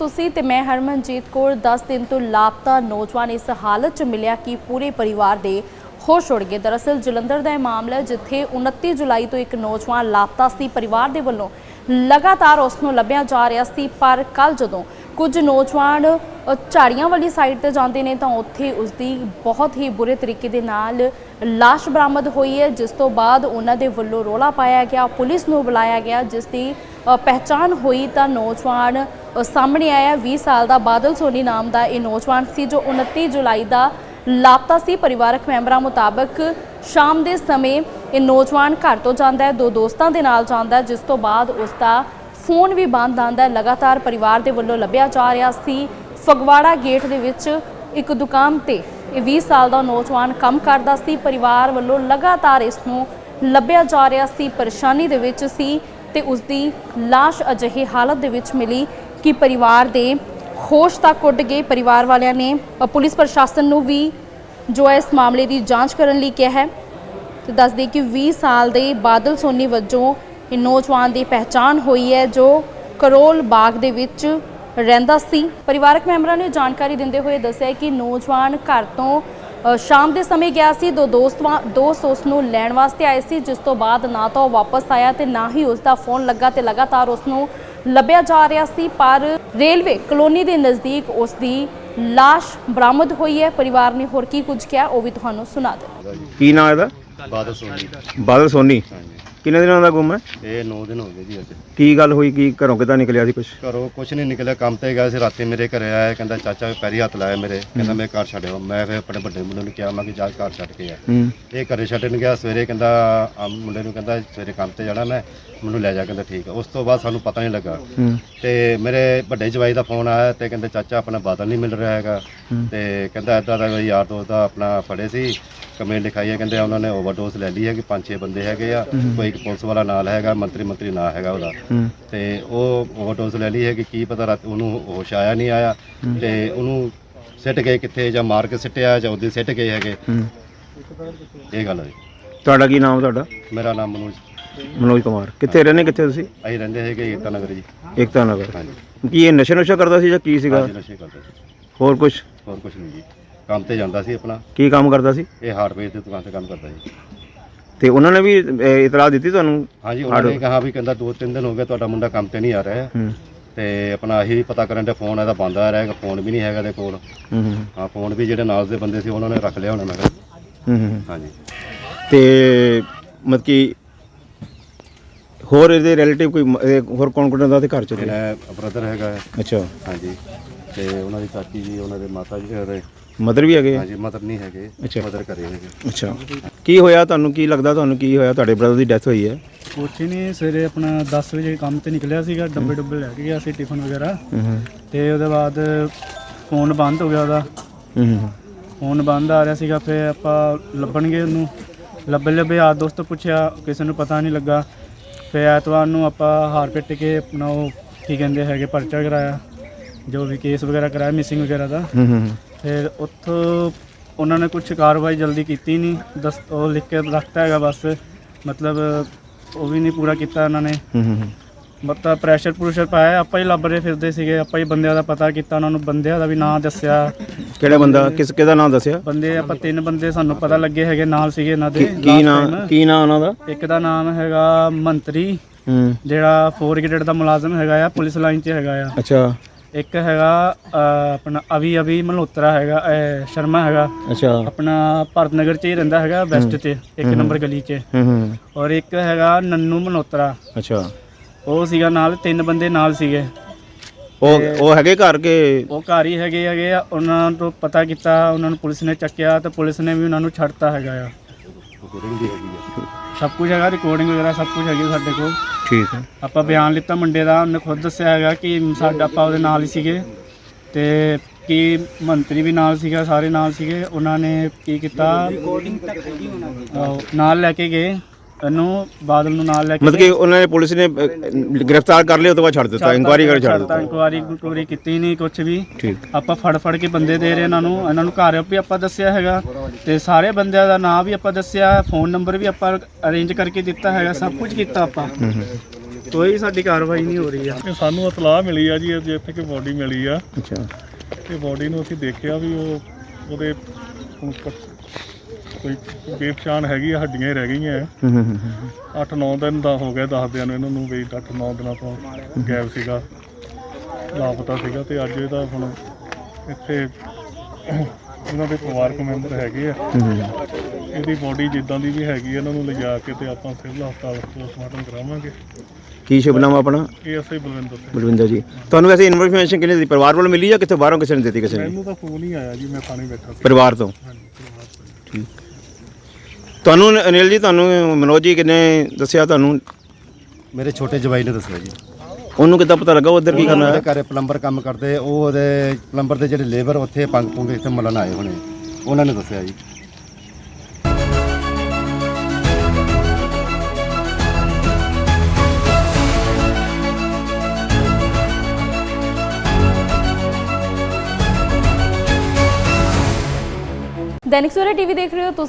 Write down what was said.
ਤੁਸੀਂ ਤੇ ਮੈਂ ਹਰਮਨਜੀਤ ਕੌਰ 10 ਦਿਨ ਤੋਂ ਲਾਪਤਾ ਨੌਜਵਾਨ ਇਸ ਹਾਲਤ 'ਚ ਮਿਲਿਆ ਕਿ ਪੂਰੇ ਪਰਿਵਾਰ ਦੇ ਹੋਸ਼ ਉੜ ਗਏ। ਦਰਅਸਲ ਜਲੰਧਰ ਦਾ ਇਹ ਮਾਮਲਾ ਜਿੱਥੇ 29 ਜੁਲਾਈ ਤੋਂ ਇੱਕ ਨੌਜਵਾਨ ਲਾਪਤਾ ਸੀ। ਪਰਿਵਾਰ ਦੇ ਵੱਲੋਂ ਲਗਾਤਾਰ ਉਸ ਨੂੰ ਲੱਭਿਆ ਜਾ ਰਿਹਾ ਸੀ, ਪਰ ਕੱਲ ਜਦੋਂ ਕੁਝ ਨੌਜਵਾਨ ਝਾੜੀਆਂ ਵਾਲੀ ਸਾਈਡ ਤੇ ਜਾਂਦੇ ਨੇ ਤਾਂ ਉੱਥੇ ਉਸ ਦੀ ਬਹੁਤ ਹੀ ਬੁਰੇ ਤਰੀਕੇ ਦੇ ਨਾਲ ਲਾਸ਼ ਬਰਾਮਦ ਹੋਈ ਹੈ ਜਿਸ ਤੋਂ ਬਾਅਦ ਉਹਨਾਂ ਦੇ ਵੱਲੋਂ ਰੋਲਾ ਪਾਇਆ ਗਿਆ ਪੁਲਿਸ ਨੂੰ ਬੁਲਾਇਆ ਗਿਆ ਜਿਸ ਦੀ ਅ, ਪਹਿਚਾਣ ਹੋਈ ਤਾਂ ਨੌਜਵਾਨ ਸਾਹਮਣੇ ਆਇਆ 20 ਸਾਲ ਦਾ ਬਾਦਲ ਸੋਨੀ ਨਾਮ ਦਾ ਇਹ ਨੌਜਵਾਨ ਸੀ ਜੋ 29 ਜੁਲਾਈ ਦਾ ਲਾਪਤਾ ਸੀ। ਪਰਿਵਾਰਕ ਮੈਂਬਰਾਂ ਮੁਤਾਬਕ ਸ਼ਾਮ ਦੇ ਸਮੇਂ ਇਹ ਨੌਜਵਾਨ ਘਰ ਤੋਂ ਜਾਂਦਾ ਹੈ ਦੋ ਦੋਸਤਾਂ ਦੇ ਨਾਲ ਜਾਂਦਾ ਹੈ ਜਿਸ ਤੋਂ ਬਾਅਦ ਉਸ ਦਾ ਫੋਨ ਵੀ ਬੰਦ ਆਂਦਾ ਲਗਾਤਾਰ ਪਰਿਵਾਰ ਦੇ ਵੱਲੋਂ ਲੱਭਿਆ ਜਾ ਰਿਹਾ ਸੀ। ਫਗਵਾੜਾ ਗੇਟ ਦੇ ਵਿੱਚ ਇੱਕ ਦੁਕਾਨ ਤੇ ਇਹ 20 ਸਾਲ ਦਾ ਨੌਜਵਾਨ ਕੰਮ ਕਰਦਾ ਸੀ। ਪਰਿਵਾਰ ਵੱਲੋਂ ਲਗਾਤਾਰ ਇਸ ਨੂੰ ਲੱਭਿਆ ਜਾ ਰਿਹਾ ਸੀ। ਪਰੇਸ਼ਾਨੀ ਦੇ ਵਿੱਚ ਸੀ ਤੇ ਉਸ ਦੀ লাশ ਅਜਿਹੀ ਹਾਲਤ ਦੇ ਵਿੱਚ ਮਿਲੀ ਕਿ ਪਰਿਵਾਰ ਦੇ ਹੋਸ਼ ਤੱਕ ਉੱਡ ਗਏ। ਪਰਿਵਾਰ ਵਾਲਿਆਂ ਨੇ ਪੁਲਿਸ ਪ੍ਰਸ਼ਾਸਨ ਨੂੰ ਵੀ ਜੋ ਹੈ ਇਸ ਮਾਮਲੇ ਦੀ ਜਾਂਚ ਕਰਨ ਲਈ ਕਿਹਾ ਹੈ ਤੇ ਦੱਸ ਦੇ ਕਿ 20 ਸਾਲ ਦੇ ਬਾਦਲ ਸੋਨੀ ਵਜੋਂ ਇਹ ਨੌਜਵਾਨ ਦੀ ਪਹਿਚਾਣ ਹੋਈ ਹੈ, ਜੋ ਕਰੋਲ ਬਾਗ ਦੇ ਵਿੱਚ ਰਹਿੰਦਾ ਸੀ। ਪਰਿਵਾਰਕ ਮੈਂਬਰਾਂ ਨੇ ਜਾਣਕਾਰੀ ਦਿੰਦੇ ਹੋਏ ਦੱਸਿਆ ਕਿ ਨੌਜਵਾਨ ਘਰ ਤੋਂ ਸ਼ਾਮ ਦੇ ਸਮੇਂ ਗਿਆ ਸੀ। ਦੋ ਦੋਸਤਾਂ ਦੋਸਤ ਉਸ ਨੂੰ ਲੈਣ ਵਾਸਤੇ ਆਏ ਸੀ ਜਿਸ ਤੋਂ ਬਾਅਦ ਨਾ ਤਾਂ ਉਹ ਵਾਪਸ ਆਇਆ ਤੇ ਨਾ ਹੀ ਉਸ ਦਾ ਫੋਨ ਲੱਗਾ ਤੇ ਲਗਾਤਾਰ ਉਸ ਨੂੰ ਲੱਭਿਆ ਜਾ ਰਿਹਾ ਸੀ। ਪਰ ਰੇਲਵੇ ਕਲੋਨੀ ਦੇ ਨਜ਼ਦੀਕ ਉਸ ਦੀ লাশ ਬਰਾਮਦ ਹੋਈ ਹੈ। ਪਰਿਵਾਰ ਨੇ ਹੋਰ ਕੀ ਕੁਝ ਕਿਹਾ ਉਹ ਵੀ ਤੁਹਾਨੂੰ ਸੁਣਾ ਦੇ ਕੀ ਨਾਂ ਇਹਦਾ? ਬਾਦਲ ਸੋਨੀ। ਬਾਦਲ ਸੋਨੀ? ਹਾਂਜੀ ਕਿੰਨੇ ਦਿਨਾਂ ਦਾ ਗੁੰਮ ਹੈ? ਇਹ 9 ਦਿਨ ਹੋ ਗਏ ਜੀ ਅੱਜ। ਕੀ ਗੱਲ ਹੋਈ? ਕੀ ਘਰੋਂ ਕਿੱਦਾਂ ਨਿਕਲਿਆ ਸੀ ਕੁਝ ਘਰੋਂ ਕੁਛ ਨਹੀਂ ਨਿਕਲਿਆ ਕੰਮ ਤੇ ਗਿਆ ਸੀ ਰਾਤੀ ਮੇਰੇ ਘਰੇ ਆਇਆ ਕਹਿੰਦਾ ਚਾਚਾ ਪੈਰੀ ਹੱਥ ਲਾਇਆ ਮੇਰੇ ਕਹਿੰਦਾ ਮੈਂ ਘਰ ਛੱਡਿਓ ਮੈਂ ਫਿਰ ਆਪਣੇ ਵੱਡੇ ਮੁੰਡੇ ਨੂੰ ਕਿਹਾ ਮੈਂ ਕਿ ਜਾ ਘਰ ਛੱਡ ਕੇ ਆ। ਹੂੰ। ਇਹ ਘਰੇ ਛੱਡਣ ਗਿਆ ਸਵੇਰੇ ਕਹਿੰਦਾ ਆ ਮੁੰਡੇ ਨੂੰ ਕਹਿੰਦਾ ਸਵੇਰੇ ਕੰਮ ਤੇ ਜਾਣਾ ਮੈਂ ਮੈਨੂੰ ਲੈ ਜਾ ਕਹਿੰਦਾ ਠੀਕ ਆ। ਉਸ ਤੋਂ ਬਾਅਦ ਸਾਨੂੰ ਪਤਾ ਨਹੀਂ ਲੱਗਾ। ਹੂੰ। ਤੇ ਮੇਰੇ ਵੱਡੇ ਜਵਾਈ ਦਾ ਫੋਨ ਆਇਆ ਤੇ ਕਹਿੰਦੇ ਚਾਚਾ ਆਪਣਾ ਬਾਦਲ ਨਹੀਂ ਮਿਲ ਰਿਹਾ ਹੈਗਾ। ਤੇ ਕਹਿੰਦਾ ਏਦਾਂ ਦਾ ਕੋਈ ਯਾਰ ਦੋਸਤ ਦਾ ਆਪਣਾ ਫੜੇ ਸੀ ਕੰਪਲੇਂਟ ਲਿਖਾਈ ਹੈ ਕਹਿੰਦੇ ਉਹਨਾਂ ਨੇ ਓਵਰਡੋਸ ਲੈ ਲਈ ਹੈ ਕਿ ਪੰਜ ਛੇ ਬੰਦੇ ਹੈਗੇ ਆ ਕੋਈ ਇੱਕ ਪੁਲਿਸ ਵਾਲਾ ਨਾਲ ਹੈਗਾ ਮੰਤਰੀ ਮੰਤਰੀ ਨਾਂ ਹੈਗਾ ਉਹਦਾ। ਤੇ ਉਹ ਓਵਰਡੋਸ ਲੈ ਲਈ ਹੈ ਕਿ ਕੀ ਪਤਾ ਰਾਤ ਉਹਨੂੰ ਹੋਸ਼ ਆਇਆ ਨਹੀਂ ਆਇਆ। ਤੇ ਉਹਨੂੰ ਸਿੱਟ ਗਏ ਕਿੱਥੇ ਜਾਂ ਮਾਰ ਕੇ ਸਿੱਟਿਆ ਜਾਂ ਉਹਦੇ ਸਿੱਟ ਗਏ ਹੈਗੇ। ਇਹ ਗੱਲ ਹੈ। ਤੁਹਾਡਾ ਕੀ ਨਾਮ ਤੁਹਾਡਾ? ਮੇਰਾ ਨਾਮ ਮਨੋਜ। ਮਨੋਜ ਕੁਮਾਰ। ਕਿੱਥੇ ਰਹਿੰਦੇ ਕਿੱਥੇ ਤੁਸੀਂ? ਅਸੀਂ ਰਹਿੰਦੇ ਹੈਗੇ ਏਕਤਾ ਨਗਰ ਜੀ। ਏਕਤਾ ਨਗਰ। ਹਾਂਜੀ। ਕੀ ਇਹ ਨਸ਼ਾ ਨੁਸ਼ਾ ਕਰਦਾ ਸੀ ਜਾਂ ਕੀ ਸੀਗਾ? ਹਾਂਜੀ ਨਸ਼ੇ ਕਰਦਾ ਸੀ। ਹੋਰ ਕੁਝ ਹੋਰ ਕੁਝ ਨਹੀਂ ਜੀ। ਕੰਮ ਤੇ ਜਾਂਦਾ ਸੀ ਆਪਣਾ। ਕੀ ਕੰਮ ਕਰਦਾ ਸੀ? ਇਹ ਹਾਰਡਵੇਅਰ ਦੀ ਦੁਕਾਨ ਤੇ ਕੰਮ ਕਰਦਾ ਜੀ। ਤੇ ਉਹਨਾਂ ਨੇ ਵੀ ਇਹ, ਇਤਲਾਹ ਦਿੱਤੀ ਤੁਹਾਨੂੰ? ਹਾਂਜੀ ਉਹਨਾਂ ਨੇ ਕਿਹਾ ਵੀ ਕਹਿੰਦਾ ਦੋ ਤਿੰਨ ਦਿਨ ਹੋ ਗਏ ਤੁਹਾਡਾ ਮੁੰਡਾ ਕੰਮ ਤੇ ਨਹੀਂ ਆ ਰਿਹਾ। ਹੂੰ। ਤੇ ਆਪਣਾ ਅਸੀਂ ਪਤਾ ਕਰਨ ਦੇ ਫੋਨ ਇਹਦਾ ਬੰਦ ਆ ਰਿਹਾ ਹੈਗਾ ਫੋਨ ਵੀ ਨਹੀਂ ਹੈਗਾ ਦੇ ਕੋਲ। ਹੂੰ ਹੂੰ, ਹਾਂ ਫੋਨ ਵੀ ਜਿਹੜੇ ਨਾਲ ਦੇ ਬੰਦੇ ਸੀ ਉਹਨਾਂ ਨੇ ਰੱਖ ਲਿਆ ਹੋਣਾ ਮੈਂ ਕਿਹਾ ਹੂੰ ਹੂੰ। ਹਾਂਜੀ। ਤੇ ਮਤਲਬ ਕਿ ਹੋਰ ਇਹਦੇ ਰਿਲੇਟਿਵ ਕੋਈ ਮ- ਇਹ ਹੋਰ ਕੌਣ ਕੌਣ ਦਾ ਤੇ ਘਰ ਚ? ਜਿਹੜਾ ਬ੍ਰਦਰ ਹੈਗਾ। ਹੈ, ਅੱਛਾ। ਹਾਂਜੀ। ਤੇ ਉਹਨਾਂ ਦੀ ਚਾਚੀ ਜੀ ਉਹਨਾਂ ਦੇ ਮਾਤਾ ਜੀ ਉਹਦੇ ਮਦਰ ਵੀ ਹੈਗੇ ਆ? ਹਾਂਜੀ ਮਦਰ ਨਹੀਂ ਹੈਗੇ। ਅੱਛਾ। ਮਦਰ ਘਰੇ ਹੈਗੇ। ਅੱਛਾ। ਕੀ ਹੋਇਆ ਤੁਹਾਨੂੰ? ਕੀ ਲੱਗਦਾ ਤੁਹਾਨੂੰ ਕੀ ਹੋਇਆ? ਤੁਹਾਡੇ ਬ੍ਰਦਰ ਦੀ ਡੈਥ ਹੋਈ ਹੈ? ਕੁਛ ਨਹੀਂ ਸਵੇਰੇ ਆਪਣਾ 10 ਵਜੇ ਕੰਮ ਤੇ ਨਿਕਲਿਆ ਸੀਗਾ ਡੱਬੇ ਡੁੱਬੇ ਲੈ ਕੇ ਗਿਆ ਸੀ ਟਿਫਨ ਵਗੈਰਾ। ਹੂੰ ਹੂੰ। ਤੇ ਉਹਦੇ ਬਾਅਦ ਫੋਨ ਬੰਦ ਹੋ ਗਿਆ ਉਹਦਾ। ਹੂੰ ਹੂੰ ਫੋਨ ਬੰਦ ਆ ਰਿਹਾ ਸੀਗਾ ਫਿਰ ਆਪਾਂ ਲੱਭਣਗੇ ਉਹਨੂੰ। ਲੱਭੇ ਲੱਭੇ ਯਾਰ ਦੋਸਤ ਤੋਂ ਪੁੱਛਿਆ ਕਿਸੇ ਨੂੰ ਪਤਾ ਨਹੀਂ ਲੱਗਾ। ਫਿਰ ਐਤਵਾਰ ਨੂੰ ਆਪਾਂ ਹਾਰ ਪਿੱਟ ਕੇ ਆਪਣਾ ਉਹ ਕੀ ਕਹਿੰਦੇ ਹੈਗੇ ਪਰਚਾ ਕਰਾਇਆ। ਜੋ ਵੀ ਕੇਸ ਵਗੈਰਾ ਕਰਾਇਆ ਮਿਸਿੰਗ ਵਗੈਰਾ ਦਾ। ਹੂੰ। ਫਿਰ ਉੱਥੋਂ ਉਹਨਾਂ ਨੇ ਕੁਝ ਕਾਰਵਾਈ ਜਲਦੀ ਕੀਤੀ ਨਹੀਂ। ਦਸ ਉਹ ਲਿਖ ਕੇ ਰੱਖਤਾ ਹੈਗਾ ਬਸ। ਮਤਲਬ ਉਹ ਵੀ ਨਹੀਂ ਪੂਰਾ ਕੀਤਾ ਉਹਨਾਂ ਨੇ। ਹੂੰ ਹੂੰ ਹੂੰ। ਮਤਲਬ ਪ੍ਰੈਸ਼ਰ ਪ੍ਰੂਸ਼ਰ ਪਾਇਆ। ਆਪਾਂ ਹੀ ਲੱਭ ਰਹੇ ਫਿਰਦੇ ਸੀਗੇ। ਆਪਾਂ ਹੀ ਬੰਦਿਆਂ ਦਾ ਪਤਾ ਕੀਤਾ ਉਹਨਾਂ ਨੂੰ ਬੰਦਿਆਂ ਦਾ ਵੀ ਨਾਂ ਦੱਸਿਆ। ਕਿਹੜਾ ਬੰਦਾ? ਕਿਸ ਕਿਹਦਾ ਨਾਮ ਦੱਸਿਆ? ਬੰਦੇ ਆਪਾਂ ਤਿੰਨ ਬੰਦੇ ਸਾਨੂੰ ਪਤਾ ਲੱਗੇ ਹੈਗੇ ਨਾਲ ਸੀਗੇ ਇਹਨਾਂ ਦੇ ਕੀ- ਕੀ last ਨਾਮ time। ਕੀ ਨਾਮ ਉਹਨਾਂ ਦਾ? ਇੱਕ ਦਾ ਨਾਮ ਹੈਗਾ ਮੰਤਰੀ। ਹੂੰ। ਜਿਹੜਾ 4 ਗ੍ਰੇਡ ਦਾ ਮੁਲਾਜ਼ਮ ਹੈਗਾ ਆ ਪੁਲਿਸ ਲਾਈਨ 'ਚ ਹੈਗਾ ਆ। ਅੱਛਾ। ਇੱਕ ਹੈਗਾ ਅ, ਆਪਣਾ ਅਵੀ ਅਵੀ ਮਲਹੋਤਰਾ ਹੈਗਾ ਅ, ਸ਼ਰਮਾ ਹੈਗਾ। ਅੱਛਾ। ਆਪਣਾ ਭਾਰਤ ਨਗਰ 'ਚ ਹੀ ਰਹਿੰਦਾ ਹੈਗਾ ਵੈਸਟ 'ਚ ਇੱਕ ਨੰਬਰ ਗਲੀ 'ਚ। ਹੂੰ ਹੂੰ। ਔਰ ਇੱਕ ਹੈਗਾ ਨੰਨੂ ਮਲਹੋਤਰਾ। ਅੱਛਾ। ਉਹ ਸੀਗਾ ਨਾਲ ਤਿੰਨ ਬੰਦੇ ਨਾਲ ਸੀਗੇ। ਉਹ ਉਹ ਹੈਗੇ ਘਰ ਕੇ? ਉਹ ਘਰ ਹੀ ਹੈਗੇ ਹੈਗੇ ਆ ਉਹਨਾਂ ਤੋਂ ਪਤਾ ਕੀਤਾ ਉਹਨਾਂ ਨੂੰ ਪੁਲਿਸ ਨੇ ਚੱਕਿਆ ਤੇ ਪੁਲਿਸ ਨੇ ਵੀ ਉਹਨਾਂ ਨੂੰ ਛੱਡਤਾ ਹੈਗਾ ਆ। ਸਭ ਕੁਝ ਹੈਗਾ ਰਿਕਾਰਡਿੰਗ ਵਗੈਰਾ ਸਭ ਕੁਝ ਹੈਗੀ ਸਾਡੇ ਕੋਲ। ਠੀਕ ਹੈ। ਆਪਾਂ ਬਿਆਨ ਲਿੱਤਾ ਮੁੰਡੇ ਦਾ ਉਹਨੇ ਖੁਦ ਦੱਸਿਆ ਹੈਗਾ ਕਿ ਸਾਡਾ ਆਪਾਂ ਉਹਦੇ ਨਾਲ ਹੀ ਸੀਗੇ ਤੇ ਕੀ ਮੰਤਰੀ ਵੀ ਨਾਲ ਸੀਗਾ ਸਾਰੇ ਨਾਲ ਸੀਗੇ ਉਹਨਾਂ ਨੇ ਕੀ ਕੀਤਾ? ਨਾਲ ਲੈ ਕੇ ਗਏ। ਇਹਨੂੰ ਬਾਦਲ ਨੂੰ ਨਾਲ ਲੈ ਕੇ ਮਤਲਬ ਕਿ ਉਹਨਾਂ ਨੇ ਪੁਲਿਸ ਨੇ ਗ੍ਰਿਫਤਾਰ ਕਰ ਲਿਆ ਉਹ ਤੋਂ ਬਾਅਦ ਛੱਡ ਦਿੱਤਾ ਇਨਕੁਆਇਰੀ ਕਰ ਛੱਡ ਦਿੱਤਾ ਇਨਕੁਆਰੀ ਇਨਕੁਆਰੀ ਕੀਤੀ ਨਹੀਂ ਕੁਝ ਵੀ। ਠੀਕ। ਆਪਾਂ ਫੜ ਫੜ ਕੇ ਬੰਦੇ ਦੇ ਰਹੇ ਇਹਨਾਂ ਨੂੰ ਇਹਨਾਂ ਨੂੰ ਘਰ ਵੀ ਆਪਾਂ ਦੱਸਿਆ ਹੈਗਾ। ਤੇ ਸਾਰੇ ਬੰਦਿਆਂ ਦਾ ਨਾਮ ਵੀ ਆਪਾਂ ਦੱਸਿਆ ਫੋਨ ਨੰਬਰ ਵੀ ਆਪਾਂ ਅਰੇਂਜ ਕਰਕੇ ਦਿੱਤਾ ਹੈਗਾ ਸਭ ਕੁਝ ਕੀਤਾ ਆਪਾਂ। ਹੂੰ ਹੂੰ। ਕੋਈ ਸਾਡੀ ਕਾਰਵਾਈ ਨਹੀਂ ਹੋ ਰਹੀ ਆ। ਸਾਨੂੰ ਇਤਲਾਹ ਮਿਲੀ ਆ ਜੀ ਅੱਜ ਇੱਥੇ ਕਿ ਬੋਡੀ ਮਿਲੀ ਆ। ਅੱਛਾ। ਤੇ ਬੋਡੀ ਨੂੰ ਅਸੀਂ ਦੇਖਿਆ ਵੀ ਉਹ ਉਹਦੇ ਹੁਣ ਕੋਈ ਬੇਪਛਾਣ ਹੈਗੀ ਆ ਹੱਡੀਆਂ ਹੀ ਰਹਿ ਗਈਆਂ ਹੂੰ ਹੂੰ, ਹੂੰ, ਹੂੰ। 8-9 ਦਿਨ ਦਾ ਹੋ ਗਿਆ ਦੱਸਦਿਆਂ ਨੂੰ ਇਹਨਾਂ ਨੂੰ ਵੀ 8-9 ਦਿਨਾਂ ਤੋਂ ਗਾਇਬ ਸੀਗਾ ਲਾਪਤਾ ਸੀਗਾ ਤੇ ਅੱਜ ਇਹਦਾ ਹੁਣ ਇੱਥੇ ਇਹਨਾਂ ਦੇ ਪਰਿਵਾਰਕ ਮੈਂਬਰ ਹੈਗੇ ਆ। ਹੂੰ, ਹੂੰ। ਇਹਦੀ ਬੋਡੀ ਜਿੱਦਾਂ ਦੀ ਵੀ ਹੈਗੀ ਆ, ਇਹਨਾਂ ਨੂੰ ਲਿਜਾ ਕੇ ਤੇ ਆਪਾਂ ਸਿਵਲ ਹਸਪਤਾਲ ਪੋਸਟਮਾਰਟਮ ਕਰਾਵਾਂਗੇ। ਕੀ ਸ਼ੁਭ ਨਾਮ ਆਪਣਾ? ਇਹ ਅਸੀਂ ਬਲਵਿੰਦਰ ਸਿੰਘ। ਬਲਵਿੰਦਰ ਜੀ। ਤੁਹਾਨੂੰ ਵੈਸੇ ਇਨਫੋਰਮੇਸ਼ਨ ਕਿਹਨੇ ਦਿੱਤੀ? ਪਰਿਵਾਰ ਵੱਲੋਂ ਮਿਲੀ ਜਾਂ ਕਿੱਥੇ ਬਾਹਰੋਂ ਕਿਸੇ ਨੇ ਦਿੱਤੀ ਕਿਸੇ ਨੇ? ਮੈਨੂੰ ਤਾਂ ਫੋਨ ਹੀ ਆਇਆ ਜੀ ਮੈਂ ਥਾਣੇ ਬੈਠਾ ਸੀ। ਪਰਿਵਾਰ ਤੋਂ? ਹਾਂਜੀ ਪਰਿਵਾਰ ਤੋਂ। ਤੁਹਾਨੂੰ ਅਨਿਲ ਜੀ ਤੁਹਾਨੂੰ ਮਨੋਜ ਜੀ ਕਿਨੇ ਦੱਸਿਆ ਤੁਹਾਨੂੰ? ਮੇਰੇ ਛੋਟੇ ਜਵਾਈ ਨੇ ਦੱਸਿਆ ਜੀ। ਉਹਨੂੰ ਕਿੱਦਾਂ ਪਤਾ ਲੱਗਾ ਉਧਰ ਕੀ ਕਰਨਾ? ਹੈ ਉਹਦੇ ਘਰੇ ਪਲੰਬਰ ਕੰਮ ਕਰਦੇ ਉਹ ਉਹਦੇ ਪਲੰਬਰ ਦੇ ਜਿਹੜੇ ਲੇਬਰ ਉੱਥੇ ਪੰਗ ਪੁੰਗ ਇੱਥੇ ਮਲਣ ਆਏ ਹੋਣੇ। ਉਹਨਾਂ ਨੇ ਦੱਸਿਆ ਜੀ। ਦੈਨਿਕ ਸਵੇਰਾ ਟੀਵੀ ਦੇਖ ਰਹੇ ਹੋ ਤੁਸੀਂ।